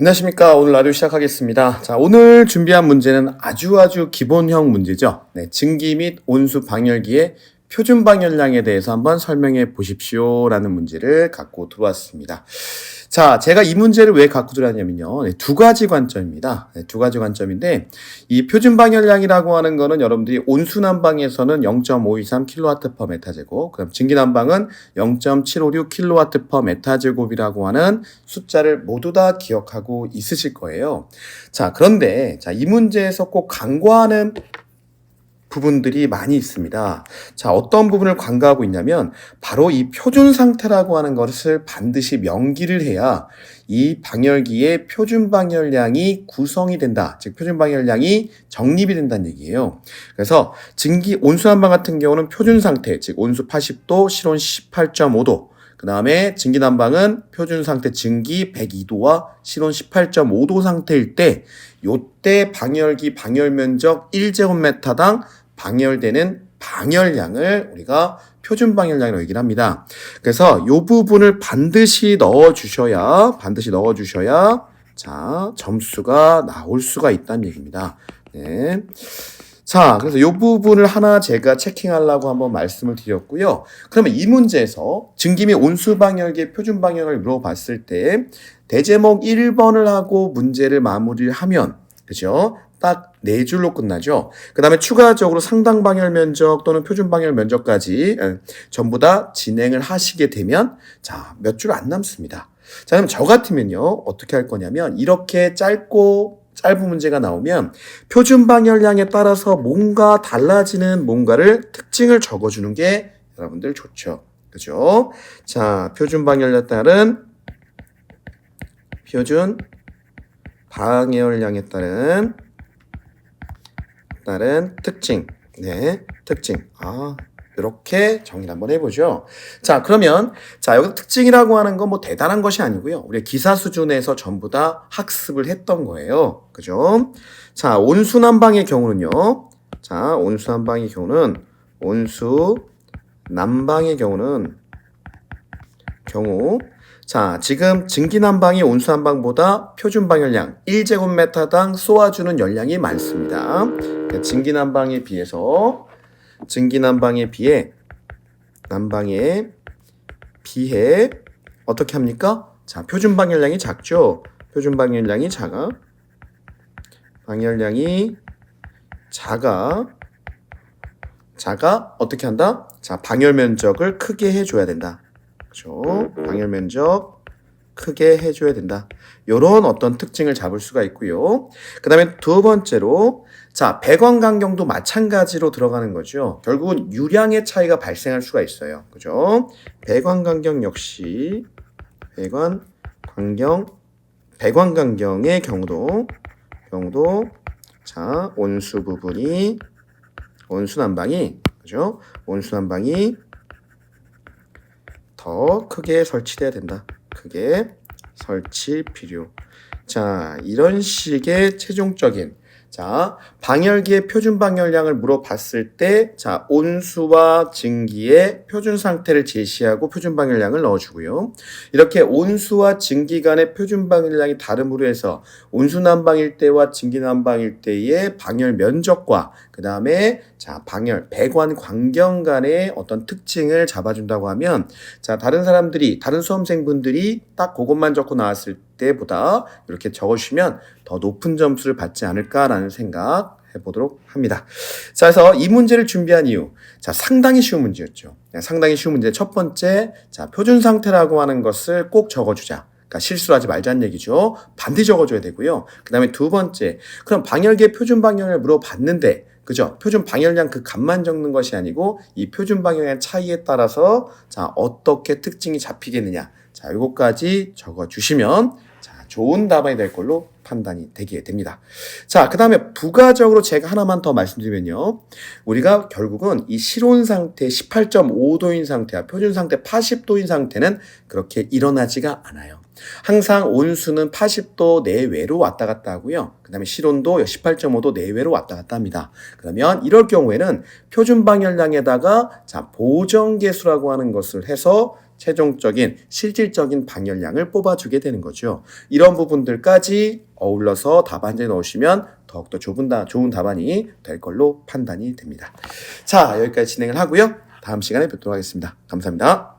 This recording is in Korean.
안녕하십니까. 오늘 라디오 시작하겠습니다. 자, 오늘 준비한 문제는 아주 아주 기본형 문제죠. 네, 증기 및 온수 방열기의 표준 방열량에 대해서 한번 설명해 보십시오. 라는 문제를 갖고 들어왔습니다. 자, 제가 이 문제를 왜 갖고 들어왔냐면요. 네, 두 가지 관점입니다. 네, 두 가지 관점인데, 이 표준 방열량이라고 하는 거는 여러분들이 온수 난방에서는 0.523kW/m제곱, 그럼 증기 난방은 0.756kW/m제곱이라고 하는 숫자를 모두 다 기억하고 있으실 거예요. 자, 그런데, 자, 이 문제에서 꼭 간과하는 부분들이 많이 있습니다. 자, 어떤 부분을 간과하고 있냐면 바로 이 표준 상태라고 하는 것을 반드시 명기를 해야 이 방열기의 표준 방열량이 구성이 된다. 즉 표준 방열량이 정립이 된다는 얘기예요. 그래서 증기 온수 난방 같은 경우는 표준 상태, 즉 온수 80도, 실온 18.5도 그 다음에 증기 난방은 표준 상태 증기 102도와 실온 18.5도 상태일 때, 요때 방열기 방열 면적 1제곱미터당 방열되는 방열량을 우리가 표준 방열량이라고 얘기를 합니다. 그래서 요 부분을 반드시 넣어 주셔야, 반드시 넣어 주셔야, 자, 점수가 나올 수가 있다는 얘기입니다. 네. 자, 그래서 이 부분을 하나 제가 체킹하려고 한번 말씀을 드렸고요. 그러면 이 문제에서 증기 및 온수 방열기의 표준 방열을 물어봤을 때 대제목 1번을 하고 문제를 마무리를 하면 그죠? 딱 네 줄로 끝나죠. 그 다음에 추가적으로 상당 방열 면적 또는 표준 방열 면적까지 예, 전부 다 진행을 하시게 되면 자, 몇 줄 안 남습니다. 자, 그럼 저 같으면요. 어떻게 할 거냐면 이렇게 짧고 짧은 문제가 나오면 표준 방열량에 따라서 뭔가 달라지는 뭔가를 특징을 적어주는 게 여러분들 좋죠. 그죠? 자, 표준 방열량에 따른 표준 방열량에 따른 따른 특징. 네, 특징. 아, 이렇게 정리를 한번 해보죠. 자, 그러면, 자, 여기 특징이라고 하는 건 뭐 대단한 것이 아니고요. 우리 기사 수준에서 전부 다 학습을 했던 거예요. 그죠? 자, 온수 난방의 경우는요. 자, 온수 난방의 경우는, 온수 난방의 경우는, 경우, 자, 지금 증기 난방이 온수 난방보다 표준 방열량 1제곱미터당 쏘아주는 열량이 많습니다. 그러니까 증기 난방에 비해서 증기 난방에 비해 난방에 비해 어떻게 합니까? 자, 표준 방열량이 작죠. 표준 방열량이 작아. 방열량이 작아. 작아 어떻게 한다? 자, 방열 면적을 크게 해 줘야 된다. 그렇죠? 방열 면적 크게 해줘야 된다. 요런 어떤 특징을 잡을 수가 있고요. 그 다음에 두 번째로 자, 배관 간경도 마찬가지로 들어가는 거죠. 결국은 유량의 차이가 발생할 수가 있어요. 그죠? 배관 간경 역시 배관 간경 배관 간경의 경우도 경우도 자, 온수 부분이 온수 난방이 그죠? 온수 난방이 더 크게 설치돼야 된다. 크게 설치 필요. 자, 이런 식의 최종적인 자, 방열기의 표준 방열량을 물어봤을 때, 자, 온수와 증기의 표준 상태를 제시하고 표준 방열량을 넣어주고요. 이렇게 온수와 증기 간의 표준 방열량이 다름으로 해서 온수 난방일 때와 증기 난방일 때의 방열 면적과 그 다음에 자, 방열, 배관 광경 간의 어떤 특징을 잡아준다고 하면 자, 다른 사람들이, 다른 수험생분들이 딱 그것만 적고 나왔을 때보다 이렇게 적어주시면 더 높은 점수를 받지 않을까 라는 생각 해보도록 합니다. 자, 그래서 이 문제를 준비한 이유. 자, 상당히 쉬운 문제였죠. 네, 상당히 쉬운 문제. 첫 번째, 자, 표준 상태라고 하는 것을 꼭 적어주자. 그러니까 실수를 하지 말자는 얘기죠. 반드시 적어줘야 되고요. 그 다음에 두 번째, 그럼 방열기의 표준 방열을 물어봤는데, 그죠? 표준 방열량 그 값만 적는 것이 아니고 이 표준 방열량 차이에 따라서 자 어떻게 특징이 잡히겠느냐 자 요거까지 적어주시면 자 좋은 답안이 될 걸로 판단이 되게 됩니다. 자, 그 다음에 부가적으로 제가 하나만 더 말씀드리면요. 우리가 결국은 이 실온 상태 18.5도인 상태와 표준 상태 80도인 상태는 그렇게 일어나지가 않아요. 항상 온수는 80도 내외로 왔다 갔다 하고요. 그 다음에 실온도 18.5도 내외로 왔다 갔다 합니다. 그러면 이럴 경우에는 표준 방열량에다가 자, 보정계수라고 하는 것을 해서 최종적인 실질적인 방열량을 뽑아주게 되는 거죠. 이런 부분들까지 어울러서 답안지에 넣으시면 더욱더 좋은, 다, 좋은 답안이 될 걸로 판단이 됩니다. 자, 여기까지 진행을 하고요. 다음 시간에 뵙도록 하겠습니다. 감사합니다.